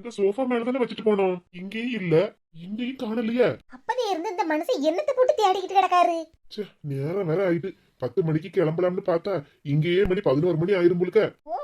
இந்த சோஃபா மேல தானே வச்சுட்டு போனோம். இங்கேயும் இல்ல இங்கேயும் காணலையே. அப்பதே இருந்து இந்த மனுஷன் என்னத்தை போட்டு தேடிக்கிட்டு கிடக்காரு? ச்சே நேரம் வேற ஆயிட்டு. பத்து மணிக்கு கிளம்பலாம்னு பார்த்தா இங்கேயே மணி பதினோரு மணி ஆயிரும் போலுக்க. ஓஹோ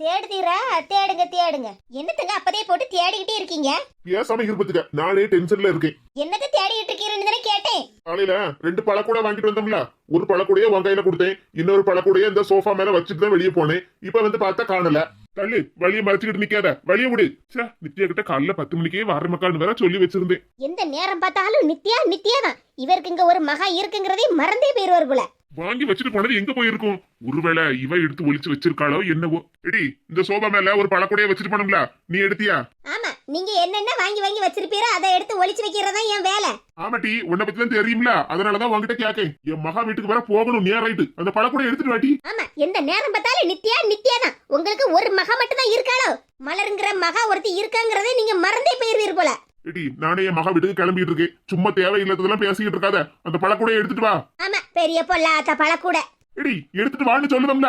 தேடுதீரா தேடுங்க தேடுங்க. என்னத்துங்க அப்பதே போட்டு தேடிக்கிட்டே இருக்கீங்க? பேசாம இருப்பதுக்க நானே டென்ஷன்ல இருக்கேன். என்னத்தை தேடிக்கிட்டு இருக்கீங்கன்னு தானே கேட்டேன். காலையில ரெண்டு பழக்கூட வாங்கிட்டு வந்தோம்ல. ஒரு பழக்கூடைய உன் கையில கொடுத்தேன். இன்னொரு பழக்கூடைய இந்த சோஃபா மேல வச்சுட்டு தான் வெளியே போனேன். இப்ப வந்து பார்த்தா காணல. தள்ளு. வழியை மறைச்சுக்கிட்டு நிக்காத. வழிய விடு. ச்சே நித்யா கிட்ட காலைல பத்து மணிக்கே வர மக்கான்னு வேற சொல்லி வச்சிருந்தேன். எந்த நேரம் பார்த்தாலும் நித்யா நித்யா தான் இவருக்கு இங்க ஒரு மகா இருக்குங்கிறதே மறந்தே போயிருவார் போல. வாங்கி வச்சுட்டு போனது எங்க போயிருக்கும்? ஒருவேளை இவ எடுத்து ஒளிச்சு வச்சிருக்காளோ என்னவோ. எடி இந்த சோபா மேல ஒரு பழக்கூடைய வச்சுட்டு போனோம்ல நீ எடுத்தியா? ஆமா நீங்க என்னென்ன வாங்கி வாங்கி வச்சிருப்பீரோ அதை எடுத்து ஒளிச்சு வைக்கிறதா என் வேலை. ஆமாட்டி உன்னை பத்தி தான் தெரியும்ல அதனாலதான் உன்கிட்ட கேக்கேன். என் மகா வீட்டுக்கு வர போகணும் நேரம் ஆயிட்டு. அந்த பழக்கூடைய எடுத்துட்டு வாட்டி. ஆமா எந்த நேரம் பார்த்தாலும் நித்யா நித்யா தான் உங்களுக்கு ஒரு மகா மட்டும் தான் இருக்காளோ? மலருங்கிற மகா ஒருத்தி இருக்காங்கிறதே நீங்க மறந்தே போயிருவீர் போல. எடி நானே என் மகா வீட்டுக்கு கிளம்பிட்டு இருக்கேன் சும்மா தேவையில்லாததெல்லாம் பேசிக்கிட்டு இருக்காத. அந்த பழக்கூடைய எடுத்துட்டு வா. ஆமா பெரிய பொல்லாத்த பழக்கூட. எடி எடுத்துட்டு வான்னு சொல்லுதம்ல.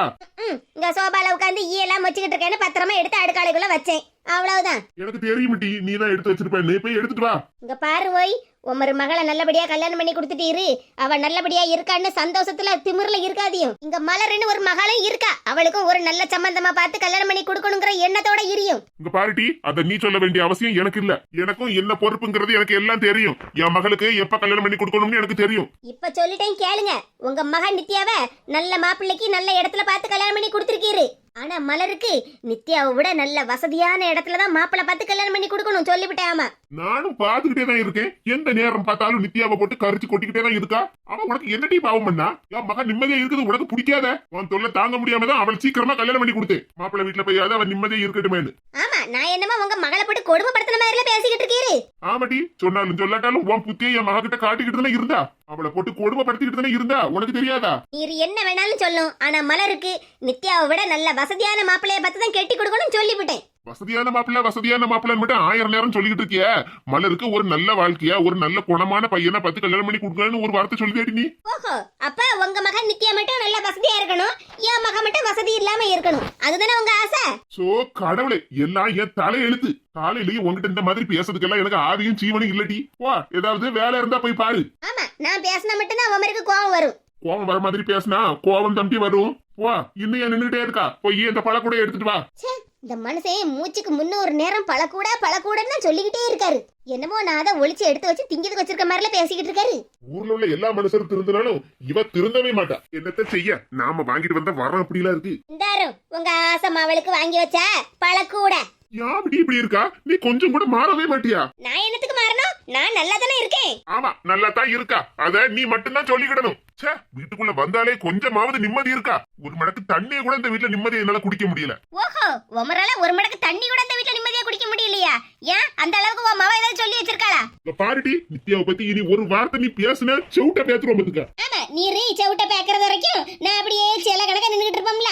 இங்க சோபால உட்காந்து ஈயெல்லாம் வச்சுக்கிட்டு இருக்கேன்னு பத்திரமா எடுத்து அடுக்காலைக்குள்ள வச்சேன். அவ்வளவுதான். எனக்கு தெரியும் டி நீ தான் எடுத்து வச்சிருப்ப போய் எடுத்துட்டு வா. இங்க பாரு ஓய். உமர் மகளை நல்லபடியா கல்யாணம் பண்ணி கொடுத்துட்டீரு அவ நல்லபடியா இருக்கான்னு சந்தோஷத்துல திமிர்ல இருக்காதியும் இங்க மலர்னு ஒரு மகளும் இருக்கா? அவளுக்கும் ஒரு நல்ல சம்பந்தமா பார்த்து கல்யாணம் பண்ணி கொடுக்கணுங்கிற எண்ணத்தோட இரியும். இங்க பாருட்டி அத நீ சொல்ல வேண்டிய அவசியம் எனக்கு இல்ல. எனக்கும் என்ன பொறுப்புங்கிறது எனக்கு எல்லாம் தெரியும். என் மகளுக்கு எப்ப கல்யாணம் பண்ணி கொடுக்கணும்னு எனக்கு தெரியும். இப்ப சொல்லிட்டேன் கேளுங்க. உங்க மகன் நித்யாவ நல்ல மாப்பிள்ளைக்கு நல்ல இடத்துல பார்த்து கல்யாணம் பண்ணி கொடுத்துருக்கீரு. ஆனா மலருக்கு நித்யாவை விட நல்ல வசதியான இடத்துல தான் மாப்பிள்ளை பார்த்து கல்யாணம் பண்ணி கொடுக்கணும் சொல்லிவிட்டேன் ஆமா. நானும் பாத்துக்கிட்டே தான் இருக்கேன். எந்த நேரம் பார்த்தாலும் நித்யாவை போட்டு கரிச்சு கொட்டிக்கிட்டே தான் இருக்கா? அவன் உனக்கு என்னடி பாவம் பண்ணா என் மகன் நிம்மதியா இருக்குது உனக்கு பிடிக்காத. உன் தொல்லை தாங்க முடியாம தான் அவள் சீக்கிரமா கல்யாணம் பண்ணி கொடுத்தேன். மாப்பிள்ளை வீட்டுல போய் அவன் நிம்மதியா இருக்கட்டுமேனு ஆமா நான் என்னமோ உங்க மகளை போட்டு கொடுமைப்படுத்தின மாதிரில பேசிக்கிட்டு இருக்கீரு. ஆமாடி சொன்னாலும் சொல்லாட்டாலும் உன் புத்தியை என் மக கிட்ட காட்டிக்கிட்டு தானே இருந்தா? அவளை போட்டு கொடுமைப்படுத்திக்கிட்டு தானே இருந்தா? உனக்கு தெரியாதா? நீர் என்ன வேணாலும் சொல்லும். ஆனா மலருக்கு நித்யாவை விட நல்ல வசதியான மாப்பிள்ளைய பார்த்து தான் கெட்டி கொடுக்கணும்னு சொல்லிவிட்டேன். வசதியான மாப்பிள்ள வசதியான மாப்பிள்ளை மட்டும் ஆயிரம் நேரம் சொல்லிக்கிட்டு இருக்கிய. மலருக்கு ஒரு நல்ல வாழ்க்கையா ஒரு நல்ல குணமான பையனை பார்த்து கல்யாணம் பண்ணி கொடுக்கணும்னு ஒரு வார்த்தை சொல்லியாடி நீ. ஓஹோ அப்ப உங்க மகன் நித்யா மட்டும் நல்ல வசதியா இருக்கணும் என் மகன் மட்டும் வசதி இல்லாம இருக்கணும். அதுதானே உங்க ஆசை? சோ கடவுளே எல்லாம் என் தலை எழுத்து. காலையிலயும் உங்ககிட்ட இந்த மாதிரி பேசுறதுக்கெல்லாம் எனக்கு ஆவியும் சீவனும் இல்லடி. வா ஏதாவது வேலை இருந்தா போய் பாரு. ஆமா நான் பேசினா மட்டும்தான் உமருக்கு கோவம் வரும். கோவம் வர மாதிரி பேசினா கோவம் தம்பி வரும். வா இன்னும் ஏன் நின்னுட்டே இருக்கா? போய் இந்த பழ கூட எடுத்துட்டு வா. இந்த மனுஷன் மூச்சுக்கு முன்னூறு நேரம் பழக்கூட பழக்கூடன்னு சொல்லிக்கிட்டே இருக்காரு. என்னமோ நான் அதை ஒளிச்சு எடுத்து வச்சு திங்கிறதுக்கு வச்சிருக்க மாதிரில பேசிக்கிட்டு இருக்காரு. ஊர்ல உள்ள எல்லா மனுஷரும் திருந்தினாலும் இவ திருந்தவே மாட்டா. என்னத்த செய்ய? நாம வாங்கிட்டு வந்த வரம் அப்படிலாம் இருக்கு. இந்தாரு உங்க ஆசம் அவளுக்கு வாங்கி வச்ச பழக்கூட. அப்படி இப்படி இருக்கா? நீ கொஞ்சம் கூட மாறவே மாட்டியா? நான் என்னத்துக்கு மாறணும்? நான் நல்லா தானே இருக்கேன். ஆமா நல்லா தான் இருக்கா. அத நீ மட்டும்தான் சொல்லிக்கிடணும். ச்சே வீட்டுக்குள்ள வந்தாலே கொஞ்சமாவது நிம்மதி இருக்கா? ஒரு மடக்கு தண்ணியை கூட இந்த வீட்டுல நிம்மதியை என்னால குடிக்க முடியல. ஓஹோ உமரால ஒரு மடக்கு தண்ணி கூட இந்த வீட்டுல நிம்மதி குடிக்க முடியலையா? ஏன்? அந்த அளவுக்கு உன் மவ ஏதாவது சொல்லி வச்சிருக்காளா? பாருடி நித்யாவை பத்தி இனி ஒரு வார்த்தை நீ பேசுன செவுட்ட பேத்துருவோம் பாத்துக்க. ஆமா நீ ரீ செவிட்ட பேக்கறது வரைக்கும் நான் அப்படியே சில கணக்கா நின்னுகிட்டு இருப்போம்ல.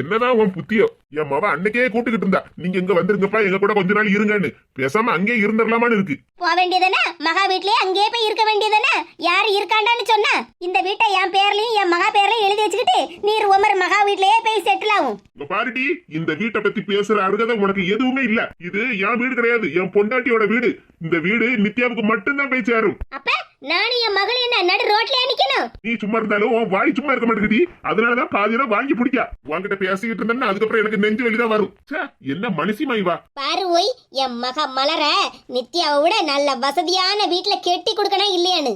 என்னதான் உன் புத்தியோ. என் மவ அன்னைக்கே கூட்டுக்கிட்டு இருந்தா. நீங்க இங்க வந்துருங்கப்பா எங்க கூட கொஞ்ச நாள் இருங்கன்னு. பேசாம அங்கே இருந்துடலாமான்னு இருக்கு. போக வேண்டியதானே மகா வீட்லயே அங்கேயே போய் இருக்க வேண்டியதானே யாரு இருக்காண்டான்னு சொன்னா இந்த வீட்டை என் பேர்லயும் என் மகா பேர்லயும் எழுதி வச்சுக்கிட்டு நீர் உமர் மகா வீட்லயே போய் செட்டில் ஆகும். பாருடி இந்த வீட்டை பத்தி பேசுற அருகதை உனக்கு எதுவுமே இல்ல. இது என் வீடு கிடையாது என் பொண்டாட்டியோட வீடு. இந்த வீடு நித்யாவுக்கு மட்டும்தான் போய் சேரும். அப்ப நானும் என் மகளும் என்ன நடு ரோட்லயே நிக்கணும்? நீ சும்மா இருந்தாலும் உன் வாய் சும்மா இருக்க மாட்டேங்குது அதனாலதான் பாதியில வாங்கி பிடிக்கா. உன்கிட்ட பேசிக்கிட்டு இருந்தேன்னா அதுக்கப்புறம் எனக்கு நெஞ்சு வலிதான் வரும். என்ன மனுஷிமாய் வா பாரு ஓய் என் மக மலர நித்யாவை விட நல்ல வசதியான வீட்ல கெட்டி கொடுக்கணும் இல்லையான்னு.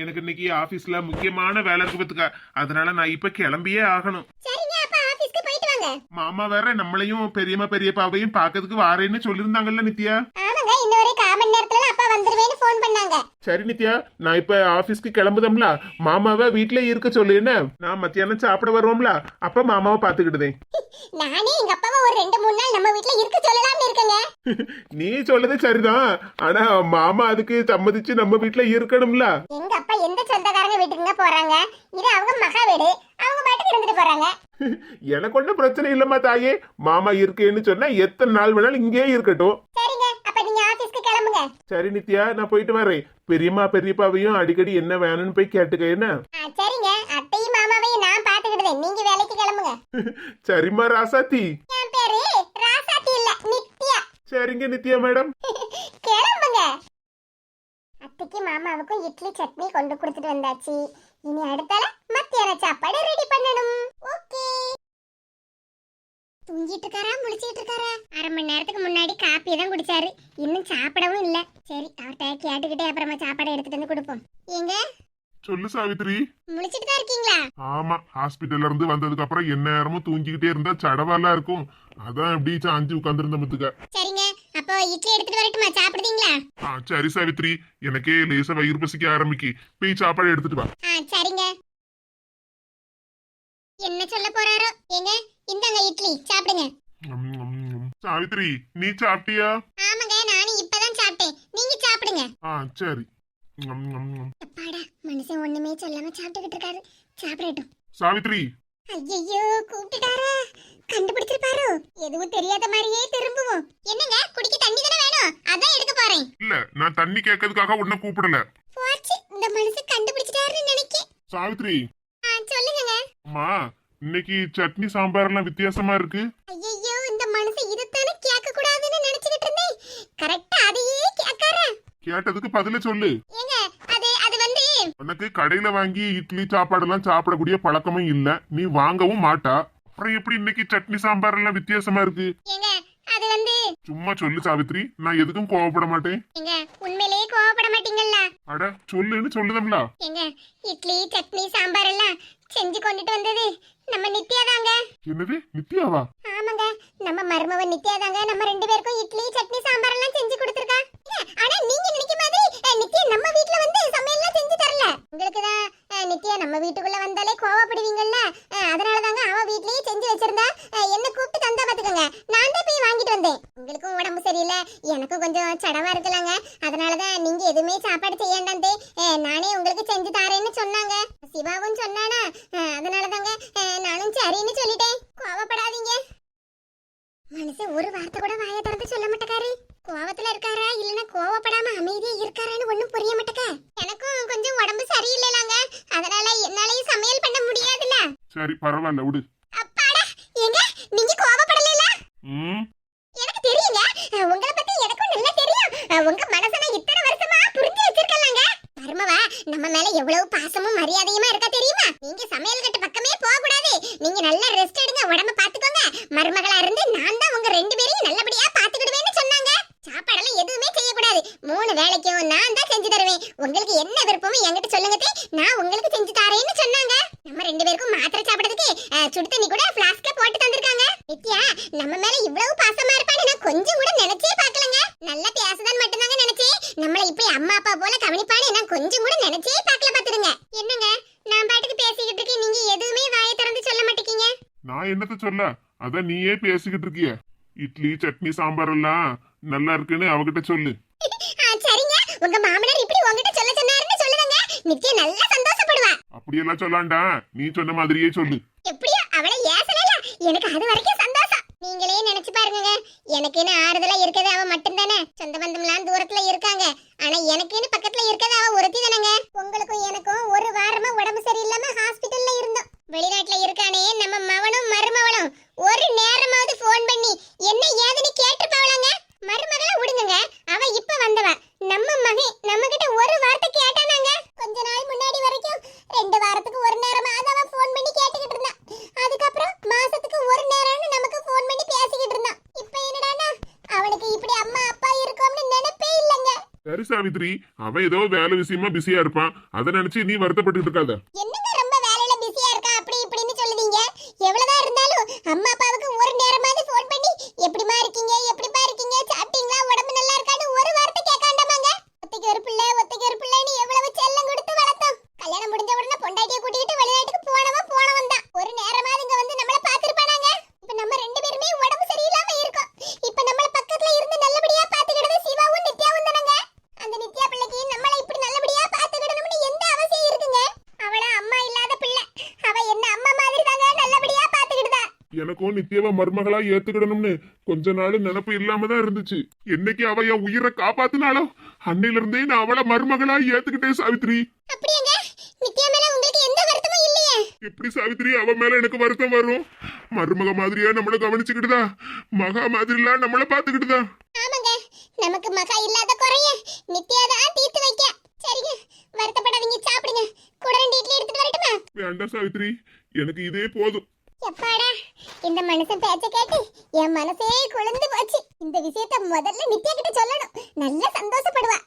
எனக்கு இன்னைக்கு ஆபீஸ்ல முக்கியமான வேலை இருக்கு அதனால நான் இப்ப கிளம்பியே ஆகணும் சரிங்க அப்ப ஆபீஸ்க்கு போயிட்டு வாங்க மாமா வேற நம்மளையும் பெரியம்மா பெரியப்பாவையும் பாக்கிறதுக்கு வாரேன்னு சொல்லியிருந்தாங்கல்ல நித்யா? ஆமாங்க இன்னும் ஒரு கால் மணி நேரத்துல அப்பா வந்துருவேன்னு ஃபோன் பண்ணாங்க. சரி நித்யா நான் இப்ப ஆபீஸ்க்கு கிளம்புதம்ல? மாமாவை வீட்ல இருக்க சொல்லு என்ன நான் மத்தியானம் சாப்பிட வருவோம்ல? அப்ப மாமாவை பாத்துக்கிட்டுதேன் நானே எங்க அப்பாவை ஒரு ரெண்டு மூணு நாள் நம்ம வீட்ல இருக்க சொல்லலாம்னு இருக்கேங்க. நீ சொல்றது சரிதான். ஆனா மாமா அதுக்கு சம்மதிச்சு நம்ம வீட்ல இருக்கணும்ல? எங்க அப்பா எந்த சொந்தக்காரங்க வீட்டுக்குங்க போறாங்க? இது அவங்க மகா வீடு. அவங்க பாட்டுக்கு இருந்துட்டு போறாங்க. எனக்கு ஒன்றும் பிரச்சனை இல்லம்மா தாயே. மாமா இருக்கேன்னு சொன்னா எத்தனை நாள் வேணாலும் இங்கேயே இருக்கட்டும். சரி நித்யா நான் போயிட்டு வரேன் பெரியம்மா பெரியப்பாவையும் அடிக்கடி என்ன வேணும்னு போய் கேட்டுக்க என்ன? சரிங்க. அத்தையும் மாமாவையும் நான் பாத்துக்கிடுதேன் நீங்க வேலைக்கு கிளம்புங்க. சரிம்மா ராசாத்தி. என் பேரு சரிங்க நித்யா மேடம். கிளம்புங்க. அத்தைக்கு மாமாவுக்கும் இட்லி சட்னி கொண்டு கொடுத்துட்டு வந்தாச்சு. இனி அடுத்தால மத்தியான சாப்பாடு ரெடி பண்ணணும். ஓகே. தூங்கிட்டு இருக்காரா முழிச்சிட்டு இருக்காரா அரை மணி நேரத்துக்கு முன்னாடி காப்பி தான் குடிச்சாரு. இன்னும் சாப்பிடவும் இல்ல. சரி அவர்கிட்ட கேட்டுக்கிட்டே அப்புறமா சாப்பாடு எடுத்துட்டு வந்து கொடுப்போம். ஏங்க? சொல்லு சாவித்ரி. முழிச்சிட்டு தான் இருக்கீங்களா? ஆமா ஹாஸ்பிட்டல்ல இருந்து வந்ததுக்கு அப்புறம் என்ன நேரமும் தூங்கிக்கிட்டே இருந்தா சடவாலாம் இருக்கும். அதான் இப்படி சாஞ்சு உட்காந்துருந்த முத்துக்க. சரிங்க அப்போ இட்லி எடுத்துட்டு வரட்டுமா? சாப்பிடுதீங்களா ஆ சரி சாவித்ரி. எனக்கே லேசா வயிறு பசிக்க ஆரம்பிக்கு. போய் சாப்பாடு எடுத்துட்டு வா. ஆ சரிங்க. என்ன சொல்ல போறாரோ? ஏங்க? இந்தாங்க இட்லி சாப்பிடுங்க. சாவித்ரி நீ சாப்பிட்டியா? ஆமாங்க நானும் இப்பதான் சாப்பிட்டேன். நீங்க சாப்பிடுங்க. ஆ சரி. அப்பாடா மனுஷன் ஒண்ணுமே சொல்லாம சாப்பிட்டுக்கிட்டு இருக்காரு. சாப்பிடட்டும். சாவித்ரி ஐயோ கூப்பிட்டுட்டாரா? கண்டுபிடிச்சிருப்பாரோ? எதுவும் தெரியாத மாதிரியே திரும்புவோம். என்னங்க குடிக்க தண்ணி தானே வேணும்? அதான் எடுக்க போறேன். இல்ல நான் தண்ணி கேட்கறதுக்காக உன்னை கூப்பிடல. போச்சு இந்த மனுஷன் கண்டுபிடிச்சிட்டாருன்னு நினைக்கேன். சாவித்ரி சொல்லுங்க அம்மா இன்னைக்கு சட்னி சாம்பார் எல்லாம் வித்தியாசமா இருக்கு. ஐயோ இந்த மனுஷன் இதைத்தானே கேட்க கூடாதுன்னு நினைச்சுக்கிட்டு இருந்தேன். கரெக்டா அதையே கேட்காரா கேட்டதுக்கு பதில சொல்லு. ஏங்க அது அது வந்து உனக்கு கடையில வாங்கி இட்லி சாப்பாடு எல்லாம் சாப்பிடக்கூடிய பழக்கமும் இல்ல. நீ வாங்கவும் மாட்டா. அப்புறம் எப்படி இன்னைக்கு சட்னி சாம்பார் எல்லாம் வித்தியாசமா இருக்கு? ஏங்க அது வந்து சும்மா சொல்லு சாவித்ரி. நான் எதுக்கும் கோவப்பட மாட்டேன். ஏங்க உண்மையிலேயே மாட்டீங்கல்ல அட சொல்லுன்னு சொல்லுதம்ல. ஏங்க இட்லி சட்னி சாம்பார் எல்லாம் செஞ்சு கொண்டுட்டு வந்தது நம்ம நித்யா தாங்க என்னது? நித்யாவா? ஆமாங்க நம்ம மருமவ நித்யா தாங்க நம்ம ரெண்டு பேருக்கும் இட்லி சட்னி சாம்பார் எல்லாம் செஞ்சு கொடுத்துருக்கா. ஆனா நீங்க நினைக்க மாதிரி நித்யா நம்ம வீட்ல வந்து சமையல் எல்லாம் செஞ்சு தரல. உங்களுக்கு தான் நித்யா நம்ம வீட்டுக்குள்ள வந்தாலே கோவப்படுவீங்கல்ல அஹ், அதனால தாங்க அவ வீட்லயே செஞ்சு வச்சிருந்தா அஹ், என்ன கூப்பிட்டு தந்தா பாத்துக்கோங்க நான் தான் போய் வாங்கிட்டு வந்தேன் உங்களுக்கும் உடம்பு சரியில்லை எனக்கும் கொஞ்சம் சடவா இருக்கலாங்க அதனால தான் நீங்க எதுவுமே அஹ், நானே உங்களுக்கு செஞ்சு தாரேன்னு சொன்னாங்க. சிவாவும் சொன்னானா? அதனால தாங்க நானும் சரின்னு சொல்லிட்டேன். கோவப்படாதீங்க. மனுஷன் ஒரு வார்த்தை கூட வாயை திறந்து சொல்ல மாட்டேக்காரு. கோவத்துல இருக்காரா? இல்லனா கோவப்படாம அமைதியா இருக்காரான்னு ஒண்ணும் புரிய மாட்டேக்க. எனக்கும் கொஞ்சம் உடம்பு சரியில்லைலாங்க. அதனால என்னாலயும் சமையல் பண்ண முடியாதுல்ல. சரி பரவாயில்ல விடு. அப்பாடா ஏங்க நீங்க கோவப்படலைல? எனக்கு தெரியுங்க. உங்களை பத்தி எனக்கும் நல்லா தெரியும். உங்க மனசை நான் இத்தனை வச்சிருக்கலாங்க மருமவா நம்ம மேல எவ்வளவு பாசமும் மரியாதையுமா இருக்கா தெரியுமா? நீங்க சமையல் கட்டு பக்கமே போக கூடாது நீங்க நல்லா ரெஸ்ட் எடுங்க உடம்ப பாத்துக்கோங்க. மருமகளா இருந்து நான் தான் உங்க ரெண்டு பேரையும் நல்லபடியா பாத்துக்கிடுவேன்னு சொன்னாங்க. சாப்பாடெல்லாம் எதுவுமே செய்யக்கூடாது. மூணு வேலைக்கும் நான் தான் செஞ்சு தருவேன். உங்களுக்கு என்ன விருப்பமோ என்கிட்ட சொல்லுங்க நான் உங்க செஞ்சு தரேன்னு சொன்னாங்க நம்ம ரெண்டு பேருக்கும் மாத்திரை சாப்பிடுறதுக்கு அஹ், சுடு தண்ணி கூட பிளாஸ்க்ல போட்டு தந்திருக்காங்க நித்யா நம்ம மேல இவ்வளவு பாசமா இருப்பான்னு நான் கொஞ்சம் கூட நினைச்சே பார்க்கலங்க நல்லா பேசதான் மட்டும்தாங்க நினைச்சேன் நம்மள அப்பா போல கவனிப்பான்னு நான் கொஞ்சம் கூட நினைச்சே பார்க்கல பாத்துருங்க என்னங்க? நான் பாட்டுக்கு பேசிக்கிட்டு இருக்கேன். நீங்க எதுவுமே வாயை திறந்து சொல்ல மாட்டேங்க நான் என்னத்த சொல்ல? அதான் நீயே பேசிக்கிட்டு இருக்கிய. இட்லி சட்னி சாம்பார் எல்லாம் நல்லா இருக்குன்னு அவகிட்ட சொல்லு. சரிங்க. உங்க மாமனார் இப்படி உங்ககிட்ட சொல்ல சொன்னாருன்னு சொல்லுங்க நித்யா நல்லா சந்தோஷப்படுவா. அப்படியெல்லாம் சொல்லாண்டா. நீ சொன்ன மாதிரியே சொல்லு. எப்படியோ அவளை ஏசனல எனக்கு அது வரைக்கும் நீங்களே நினைச்சு பாருங்க எனக்குன்னு ஆறுதலா இருக்கிறது அவ மட்டும்தானே? சொந்த பந்தம்லாம் தூரத்துல இருக்காங்க. ஆனா எனக்குன்னு பக்கத்துல இருக்கிறது அவ ஒருத்தி தானங்க உங்களுக்கும் எனக்கும் ஒரு வாரமா உடம்பு சரியில்லாம ஹாஸ்பிட்டல்ல இருந்தோம். வெளிநாட்டுல இருக்கானே நம்ம மவனும் மருமவனும் ஒரு நேரமாவது ஃபோன் பண்ணி என்ன ஏதுன்னு கேட்டிருப்பாவளாங்க மருமகளை விடுங்க அவ இப்ப வந்தவ நம்ம மகன் நம்ம கிட்ட ஒரு வார்த்தை கேட்டானாங்க கொஞ்ச நாள் முன்னாடி வரைக்கும் ரெண்டு வாரத்துக்கு ஒரு நேரமாவது அவ ஃபோன் பண்ணி கேட்டுக்கிட்டு இருந்தா அதுக்கப்புறம் மாசத்துக்கு ஒரு நேரம்னு நமக்கு ஃபோன் பண்ணி பேசிக்கிட்டு இருந்தான் இப்போ என்னடானா அவனுக்கு இப்படி அம்மா அப்பா இருக்கோம்னு நினைப்பே இல்லைங்க சரி சாவித்ரி அவன் ஏதோ வேலை விஷயமா பிஸியா இருப்பான். அதை நினைச்சு நீ வருத்தப்பட்டு இருக்காத. என்னங்க ரொம்ப வேலையில பிஸியா இருக்கா? அப்படி இப்படின்னு சொல்லுவீங்க எவ்வளவுதான் இருந்தாலும் அம்மா அப்பாவுக்கு ஒரு நேரமாவது ஃபோன் பண்ணி எப்படிமா இருக்கீங்க இருக்கீங்க சாப்பிட்டீங்களா உடம்பு நல்லா இருக்கான்னு ஒரு வார்த்தை கேட்காண்டாமாங்க ஒத்தைக்கு ஒரு பிள்ளை ஒத்தைக்கு ஒரு பிள்ளைன்னு எவ்வளவு செல்லம் கொடுத்து வளர்த்தோம் கல்யாணம் முடிஞ்ச உடனே பொண்டாட்டிய கூட்டிட்டு வெளிநாட்டுக்கு போனவன் போனவன் தான் ஒரு நேரமாவது இங்க வந்து நம்மள பாத்துருப்பானாங்க இப்ப நம்ம ரெண்டு பேருமே உடம்பு சரியில்லாம இருக்கோம் இப்ப நம்மள பக்கத்துல இருந்து நல்லபடியா பாத்துக்கிட்டது சிவாவும் நித்யாவும் தானங்க அந்த நித்யா பிள்ளைக்கு நம்மள இப்படி நல்லபடியா பாத்துக்கிடணும்னு எந்த அவசியம் இருக்குங்க அவள அம்மா இல்லாத பிள்ளை அவ என்ன அம்மா மாதிரி தாங்க நல்லபடியா பாத்துக்கிடுதா நித்தியவ மருமகளா ஏத்துக்கிடணும்னு கொஞ்ச நாள் நினப்பு இல்லாம தான் இருந்துச்சு. என்னைக்கு அவ என் உயிரை காப்பாத்தினாலோ அன்னையில இருந்தே நான் அவளை மருமகளா ஏத்துக்கிட்டேன் சாவித்ரி. எப்படி சாவித்ரி? அவ மேல எனக்கு வருத்தம் வரும். மருமக மாதிரியா நம்மள கவனிச்சுக்கிட்டுதா? மகா மாதிரிலாம் நம்மள பாத்துக்கிட்டுதா? நமக்கு மகா இல்லாத குறைய நித்யா தான் தீர்த்து வைக்க. சரிங்க. வருத்தப்படாதீங்க. சாப்பிடுங்க. கூட ரெண்டு இட்லி எடுத்துட்டு வரட்டுமா? வேண்டாம் சாவித்ரி. எனக்கு இதே போதும். எப்பாடா இந்த மனுஷன் பேச்ச கேட்டு என் மனசே குழந்து போச்சு. இந்த விஷயத்த முதல்ல நித்யா கிட்ட சொல்லணும். நல்லா சந்தோஷப்படுவா.